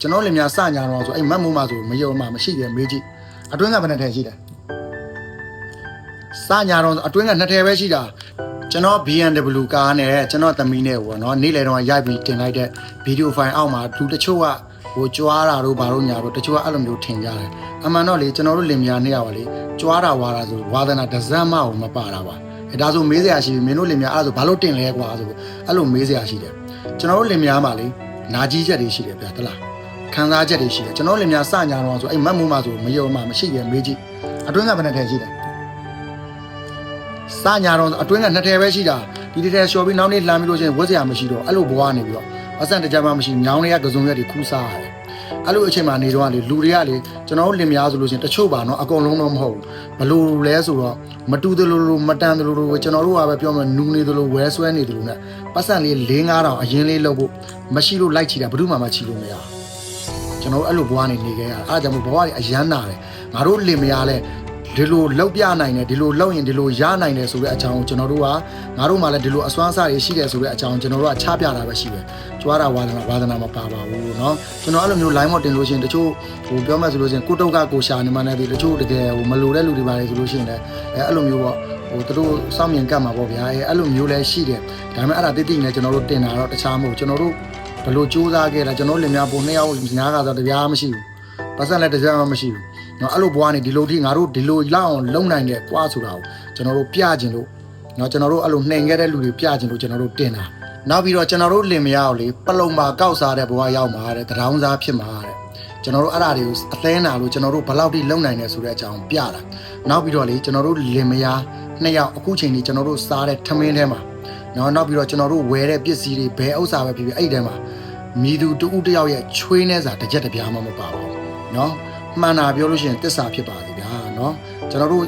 ကျွန်တော်လင်များစညာတော့ဆိုအဲ့မတ်မိုးမဆိုမယုံမှမရှိတယ်မေးကြည့်အတွင်းကဘယ်နဲ့ထဲရှိတယ်စညာတော့အတွင်းကနှစ်ထဲပဲရှိတာကျွန်တော် BMW ကားနဲ့ကျွန်တော်သမီးနဲ့ပေါ့နော်နေ့လယ်တော့ရိုက်ပြီးတင်လိုက်တဲ့ဗီဒီယိုဖိုင်အောက်မှာလူတချို့ကဟိုကြွားတာတို့ဘာလို့ညာတို့တချို့ကအဲ့လိုမျိုးထင်ကြတယ်အမှန်တော့လေကျွန်တော်တို့လင်မယားနှစ်ယောက်ပါလေကြွားတာဝါတာဆိုဝါသနာဒဇမ်းမအောင်မပါတာပါအဲဒါဆိုမေးစရာရှိပြီမင်းတို့လင်မယားအဲ့ဒါဆိုဘာလို့တင်လဲကွာဆိုအဲ့လိုမေးစရာရှိတယ်ကျွန်တော်တို့လင်မယားမှာလေနာကြီးချက်တွေရှိတယ်ဗျာတလား ခံစားချက်တွေရှိတယ်ကျွန်တော်လင်များစညာတော့ဆိုအဲ့မတ်မိုးမဆိုမယုံမှမရှိတယ်မေးကြည့်အတွင်းကဘယ်နဲ့ထဲရှိတယ်စညာတော့အတွင်းကနှစ်ထဲပဲရှိတာဒီတစ်ထဲလျှော်ပြီးနောက်နေ့လှမ်းပြီးလို့ချင်းဝတ်စရာမရှိတော့အဲ့လိုဘဝနေပြီးတော့အဆန်တကြမှမရှိညောင်းတွေကကစုံရက်တွေခူးစားရတယ်အဲ့လိုအချိန်မှနေတော့လေလူတွေကလေကျွန်တော်တို့လင်များဆိုလို့ချင်းတချို့ပါနော်အကုန်လုံးတော့မဟုတ်ဘူးဘလို့လဲဆိုတော့မတူသလိုလိုမတန်သလိုလိုကျွန်တော်တို့ကပဲပြောမယ်နူနေသလိုဝဲဆွဲနေသလိုနဲ့ပတ်စံလေး၄၅တောင်အရင်လေးလုပ်ဖို့မရှိလို့လိုက်ချီတာဘယ်သူမှမချီလို့မရဘူး ကျွန်တော်တို့အဲ့လိုဘဝနေနေခဲ့ရတာအားကြောင့်မို့ဘဝတွေအယမ်းနာတယ်ငါတို့လင်မယားလဲဒီလိုလောက်ပြနိုင်တယ်ဒီလိုလောက်ရင်ဒီလိုရနိုင်တယ်ဆိုတဲ့အကြောင်းကိုကျွန်တော်တို့ကငါတို့မှလည်းဒီလိုအစွမ်းစားတွေရှိတယ်ဆိုတဲ့အကြောင်းကျွန်တော်တို့ကချပြတာပဲရှိတယ်ကြွားတာဝါဒနာဝါဒနာမပါပါဘူးเนาะကျွန်တော်အဲ့လိုမျိုး line မတင်လို့ရှိရင်တချို့ဟိုပြောမှဆိုလို့ရှိရင်ကိုတုတ်ကကိုရှာနေမှလည်းဒီတချို့တကယ်ဟိုမလိုတဲ့လူတွေပါတယ်ဆိုလို့ရှိရင်လည်းအဲအဲ့လိုမျိုးပေါ့ဟိုသူတို့စောင့်မြင်ကတ်မှာပေါ့ဗျာအဲအဲ့လိုမျိုးလည်းရှိတယ်ဒါပေမဲ့အဲ့ဒါတိတိနဲ့ကျွန်တော်တို့တင်တာတော့တခြားမဟုတ်ကျွန်တော်တို့ ဘယ်လိုစူးစမ်းခဲ့တာကျွန်တော်လင်များပုံနှစ်ယောက်ညားကတော့တရားမရှိဘူးပတ်စံလည်းတရားမရှိဘူးเนาะအဲ့လိုဘွားနေဒီလိုထိငါတို့ဒီလိုလောက်အောင်လုံနိုင်တယ်ကွာဆိုတာကိုကျွန်တော်တို့ပြကျင်လို့เนาะကျွန်တော်တို့အဲ့လိုနှိမ်ခဲ့တဲ့လူတွေပြကျင်လို့ကျွန်တော်တို့တင်တာနောက်ပြီးတော့ကျွန်တော်တို့လင်မယားကိုလေပလုံမှာကောက်စားတဲ့ဘွားရောက်မှာတဲ့တရောင်းစားဖြစ်မှာတဲ့ကျွန်တော်တို့အဲ့ဒါတွေကိုအသင်းနာလို့ကျွန်တော်တို့ဘယ်လောက်ထိလုံနိုင်တယ်ဆိုတဲ့အကြောင်းပြတာနောက်ပြီးတော့လေကျွန်တော်တို့လင်မယားနှစ်ယောက်အခုချိန်ကြီးကျွန်တော်တို့စားတဲ့ထမင်းထဲမှာ နော်နောက်ပြီးတော့ကျွန်တော်တို့ဝယ်တဲ့ပစ္စည်းတွေဘယ်ဥစ္စာပဲဖြစ်ဖြစ်အဲ့ဒီထဲမှာမိသူတူဦးတယောက်ရဲ့ချွေးနှဲစာတစ်ချက်တစ်ပြားမှမပါဘူးနော်မှန်တာပြောလို့ရှိရင်တစ္ဆာဖြစ်ပါသေးဗျာနော်ကျွန်တော်တို့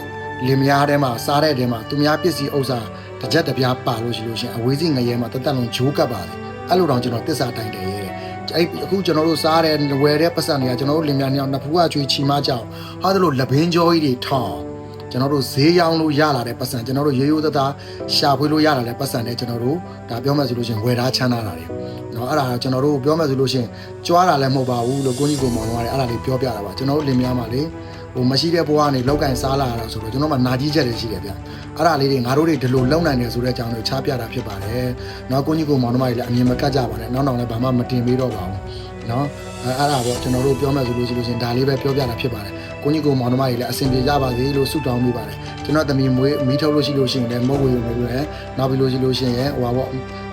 လင်မယားထဲမှာစားတဲ့ထဲမှာသူများပစ္စည်းဥစ္စာတစ်ချက်တစ်ပြားပါလို့ရှိလို့ရှိရင်အဝေးစီငရဲမှာတသက်လုံးဂျိုးကပ်ပါတယ်အဲ့လိုတောင်ကျွန်တော်တစ္ဆာတိုင်တယ်ရဲ့အဲ့အခုကျွန်တော်တို့စားတဲ့ဝယ်တဲ့ပတ်စံတွေကကျွန်တော်တို့လင်မယားနှစ်ယောက်နှစ်ဖူးကချွေးချီမကြောင်ဟာဒါလို့လဘင်းကြောကြီးတွေထောင် ကျွန်တော်တို့ဈေးရောင်းလို့ရလာတဲ့ပတ်စံကျွန်တော်တို့ရိုးရိုးသားသားရှာဖွေလို့ရလာတဲ့ပတ်စံနဲ့ကျွန်တော်တို့ဒါပြောမှဆိုလို့ရှိရင်ဝယ်ထားချမ်းသာတာတွေ เนาะအဲ့ဒါကျွန်တော်တို့ပြောမှဆိုလို့ရှိရင်ကြွားတာလည်းမဟုတ်ပါဘူးလို့ကိုကြီးကိုမောင်တော့ရတယ်အဲ့ဒါလေးပြောပြတာပါကျွန်တော်တို့လင်မယားမှာလေဟိုမရှိတဲ့ဘဝကနေလောက်ကင်စားလာတာဆိုတော့ကျွန်တော်မှနာကြီးချက်တွေရှိတယ်ဗျအဲ့ဒါလေးတွေငါတို့တွေဒီလိုလုံနိုင်တယ်ဆိုတဲ့အကြောင်းကိုချားပြတာဖြစ်ပါတယ်เนาะကိုကြီးကိုမောင်တို့တွေလည်းအမြင်မကတ်ကြပါနဲ့နောက်နောက်လည်းဘာမှမတင်ပေးတော့ပါဘူးเนาะအဲ့အဲ့ဒါပေါ့ကျွန်တော်တို့ပြောမှဆိုလို့ရှိလို့ရှင်ဒါလေးပဲပြောပြတာဖြစ်ပါတယ် ကိုကြီးကိုမောင်နှမတွေလည်းအဆင်ပြေကြပါစေလို့ဆုတောင်းပေးပါတယ်ကျွန်တော်သမီးမွေးမီးထုတ်လို့ရှိလို့ရှိရင်လည်းမုတ်ဝေဝင်လို့လည်းနောက်ပြီးလို့ရှိလို့ရှိရင်ဟိုပါပေါ့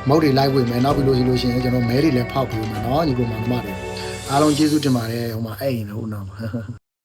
မုတ်တွေလိုက်ဝင်မယ်နောက်ပြီးလို့ရှိလို့ရှိရင်ကျွန်တော်မဲတွေလည်းဖောက်ပြီးမယ်နော်ညီကိုမောင်နှမတွေအားလုံးကျေးဇူးတင်ပါတယ်ဟိုမှာအဲ့ရင်တော့နော်